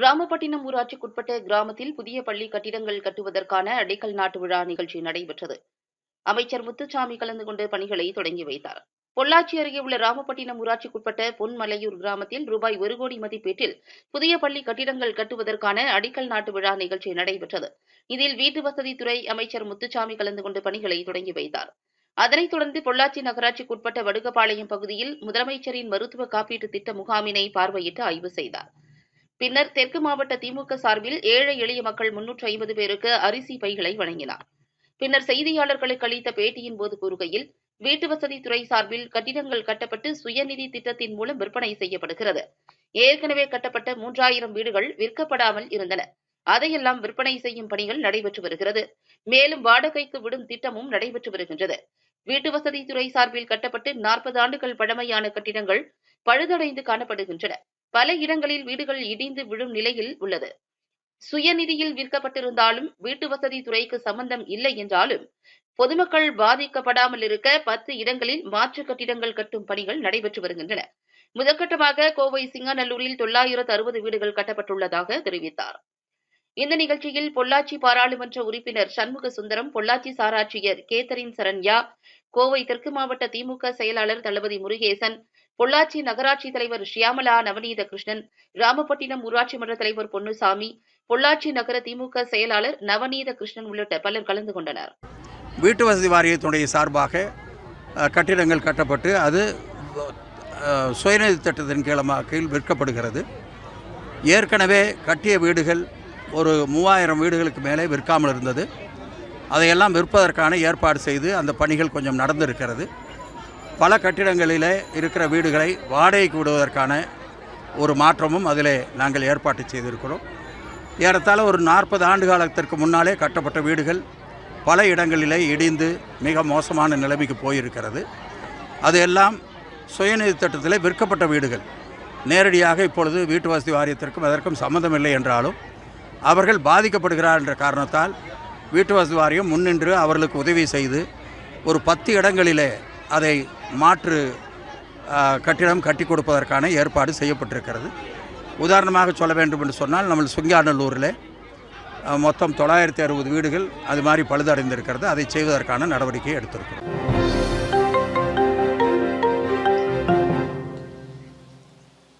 ராமப்பட்டினம் ஊராட்சிக்குட்பட்ட கிராமத்தில் புதிய பள்ளி கட்டிடங்கள் கட்டுவதற்கான அடிக்கல் நாட்டு விழா நிகழ்ச்சி நடைபெற்றது. அமைச்சர் முத்துசாமி கலந்து கொண்டு பணிகளை தொடங்கி வைத்தார். பொள்ளாச்சி அருகே உள்ள ராமப்பட்டினம் ஊராட்சிக்குட்பட்ட பொன்மலையூர் கிராமத்தில் ரூபாய் ஒரு கோடி மதிப்பீட்டில் புதிய பள்ளி கட்டிடங்கள் கட்டுவதற்கான அடிக்கல் நாட்டு விழா நிகழ்ச்சி நடைபெற்றது. இதில் வீட்டு வசதித்துறை அமைச்சர் முத்துசாமி கலந்து கொண்டு பணிகளை தொடங்கி வைத்தார். அதனைத் தொடர்ந்து பொள்ளாச்சி நகராட்சிக்குட்பட்ட வடுகபாளையம் பகுதியில் முதலமைச்சரின் மருத்துவ காப்பீட்டு திட்ட முகாமினை பார்வையிட்டு ஆய்வு செய்தார். பின்னர் தெற்கு மாவட்ட திமுக சார்பில் ஏழை எளிய மக்கள் முன்னூற்று ஐம்பது பேருக்கு அரிசி பைகளை வழங்கினார். பின்னர் செய்தியாளர்களுக்கு அளித்த பேட்டியின் போது கூறுகையில் வீட்டு துறை சார்பில் கட்டிடங்கள் கட்டப்பட்டு சுயநிதி திட்டத்தின் மூலம் விற்பனை செய்யப்படுகிறது. ஏற்கனவே கட்டப்பட்ட மூன்றாயிரம் வீடுகள் விற்கப்படாமல் இருந்தன. அதையெல்லாம் விற்பனை செய்யும் பணிகள் நடைபெற்று வருகிறது. மேலும் வாடகைக்கு விடும் திட்டமும் நடைபெற்று வருகின்றது. வீட்டு துறை சார்பில் கட்டப்பட்டு நாற்பது ஆண்டுகள் பழமையான கட்டிடங்கள் பழுதடைந்து காணப்படுகின்றன. பல இடங்களில் வீடுகள் இடிந்து விழும் நிலையில் உள்ளது. சுயநிதியில் விற்கப்பட்டிருந்தாலும் வீட்டு வசதி துறைக்கு சம்பந்தம் இல்லை என்றாலும் பொதுமக்கள் பாதிக்கப்படாமல் இருக்க பத்து இடங்களில் மாற்று கட்டிடங்கள் கட்டும் பணிகள் நடைபெற்று வருகின்றன. முதற்கட்டமாக கோவை சிங்கநல்லூரில் தொள்ளாயிரத்து அறுபது வீடுகள் கட்டப்பட்டுள்ளதாக தெரிவித்தார். இந்த நிகழ்ச்சியில் பொள்ளாச்சி பாராளுமன்ற உறுப்பினர் சண்முக சுந்தரம் பொள்ளாச்சி சாராட்சியர் கேத்தரின் சரண்யா கோவை தெற்கு மாவட்ட திமுக செயலாளர் தளபதி முருகேசன் பொள்ளாச்சி நகராட்சி தலைவர் ஷியாமலா நவநீத கிருஷ்ணன் ராமப்பட்டினம் ஊராட்சி மன்ற தலைவர் பொன்னுசாமி பொள்ளாச்சி நகர திமுக செயலாளர் நவநீத கிருஷ்ணன் உள்ளிட்ட பலர் கலந்து கொண்டனர். வீட்டு வசதி வாரியத்தினுடைய சார்பாக கட்டிடங்கள் கட்டப்பட்டு அது சுயநிதி திட்டத்தின் கீழமா கீழ் விற்கப்படுகிறது. ஏற்கனவே கட்டிய வீடுகள் ஒரு மூவாயிரம் வீடுகளுக்கு மேலே விற்காமல் இருந்தது. அதையெல்லாம் விற்பதற்கான ஏற்பாடு செய்து அந்த பணிகள் கொஞ்சம் நடந்திருக்கிறது. பல கட்டிடங்களிலே இருக்கிற வீடுகளை வாடகைக்கு விடுவதற்கான ஒரு மாற்றமும் அதில் நாங்கள் ஏற்பாடு செய்திருக்கிறோம். ஏறத்தாழ ஒரு நாற்பது ஆண்டு காலத்திற்கு முன்னாலே கட்டப்பட்ட வீடுகள் பல இடங்களிலே இடிந்து மிக மோசமான நிலைமைக்கு போயிருக்கிறது. அது எல்லாம் சுயநிதி திட்டத்தில் விற்கப்பட்ட வீடுகள். நேரடியாக இப்பொழுது வீட்டு வசதி வாரியத்திற்கும் அதற்கும் சம்மந்தமில்லை என்றாலும் அவர்கள் பாதிக்கப்படுகிறார் என்ற காரணத்தால் வீட்டு வசதி வாரியம் முன்னின்று அவர்களுக்கு உதவி செய்து ஒரு பத்து இடங்களிலே அதை மாற்று கட்டிடம் கட்டி கொடுப்பதற்கான ஏற்பாடு செய்யப்பட்டிருக்கிறது. உதாரணமாக சொல்ல வேண்டும் என்று சொன்னால் நம்ம சுங்கியாநல்லூரில் மொத்தம் தொள்ளாயிரத்தி அறுபது வீடுகள் அது மாதிரி பழுதடைந்திருக்கிறது. அதை செய்வதற்கான நடவடிக்கை எடுத்திருக்கிறோம்.